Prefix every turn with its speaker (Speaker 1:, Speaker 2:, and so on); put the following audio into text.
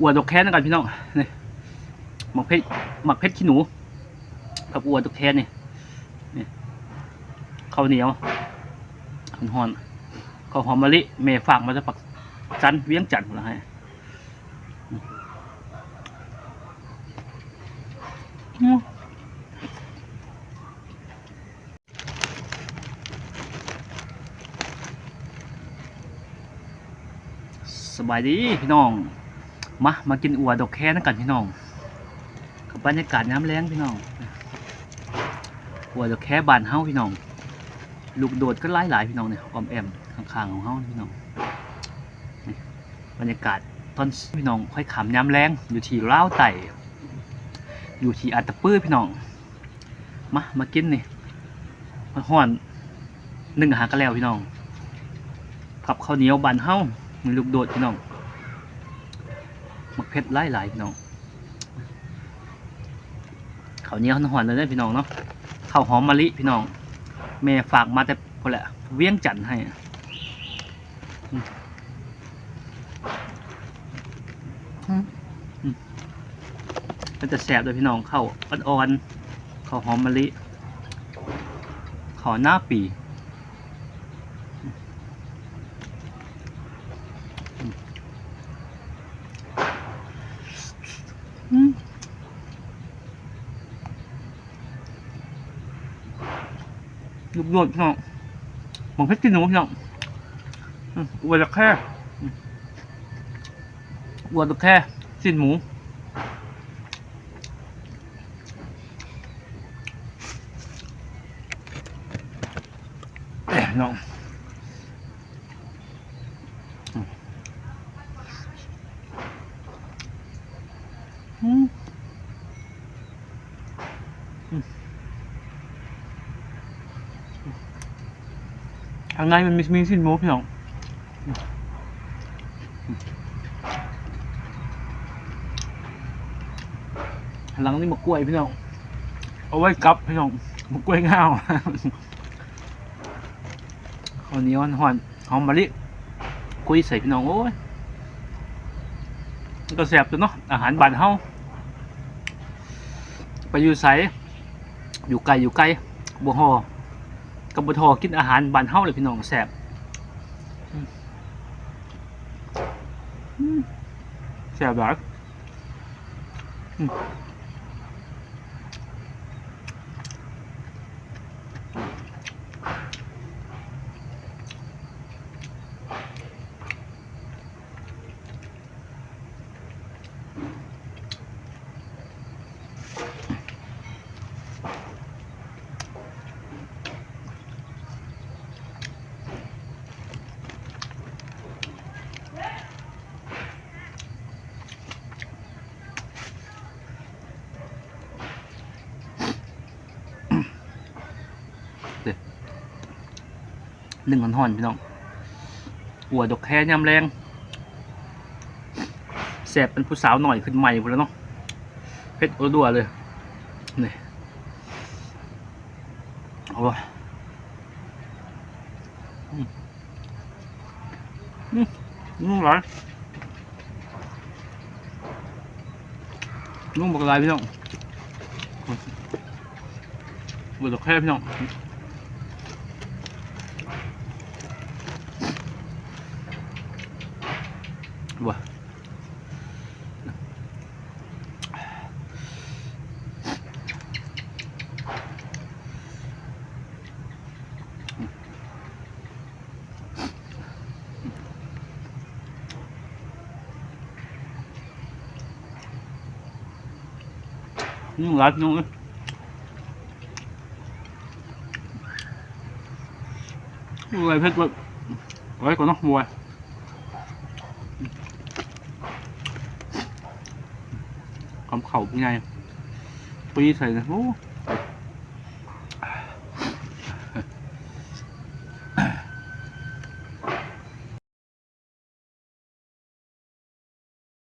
Speaker 1: พี่น้อวดดอกแคนกันพี่น้องนี่หมักเพชรหมักเพชรขี้หนู กับอวดดอกแคนนี่นี่ข้าวเหนียวหอนๆข้าวหอมมะลิเมฝากมาจากปักจันต์เวียงจันทร์พุ่นละให้อืมสบายดีพี่น้อง มามากินอัวดอกแค่นั่นกันพี่น้องกับบรรยากาศน้ำแรงพี่น้องอัวดอกแค่บานเฮาพี่น้อง ลูกโดดก็หลายหลายพี่น้องเนี่ยออมแอมข้างๆของเฮาพี่น้องบรรยากาศตอนพี่น้องค่อยขำย้ำแรงอยู่ที่เล้าไต่อยู่ที่อัตตปื้อพี่น้อง มามากินนี่มาห่อนหนึ่งหากันแล้วพี่น้องกับข้าวเหนียวบานเฮามีลูกโดดพี่น้อง มักเพชรไล่หลายพี่น้องข้าวเนียวหอนเลยเด้พี่น้องเนาะข้าวหอมมะลิพี่น้องแม่ฝากมาแต่พอแหละเวียงจันทน์ให้อือมันจะแสบเลยพี่น้องข้าวอ่อนๆข้าวหอมมะลิข้าวหน้าปี ลูกโดดพี่น้องหมองเพชรกินหนูพี่น้องอืมอวดตะแค่อวดตะแค่สิ้นหมูเน้องอืมอืม ทางในมันมีมีสิ้นหมูพี่น้องหลังนี่มะกล้วยพี่น้อง เอาไว้กับพี่น้องมะกล้วยง่าวข้าวเหนียวหอนหอมมะลิคุยใส่พี่น้องโอ้ยก็แซ่บตัวเนาะอาหารบ้านเฮาไปอยู่ไสอยู่ไกลอยู่ไกลบัวหอ กับบทอกินอาหารบานเฮาเลยพี่น้องแสบแสบแบบ หนึ่งหอนๆพี่น้องหัวดอกแค่ยำแรงแสบเป็นผู้สาวหน่อยขึ้นใหม่หมดแล้วเนาะเพชรอดัวเลยนี่โอ้ยอืมนุ่มหลายนุ่มบอกลายพี่น้องหัวดอกแค่พี่น้อง Wow. nhưng lạt luôn á mua phết luôn đấy có nó mua เข่าเป็นไงปีใส่นะโอ้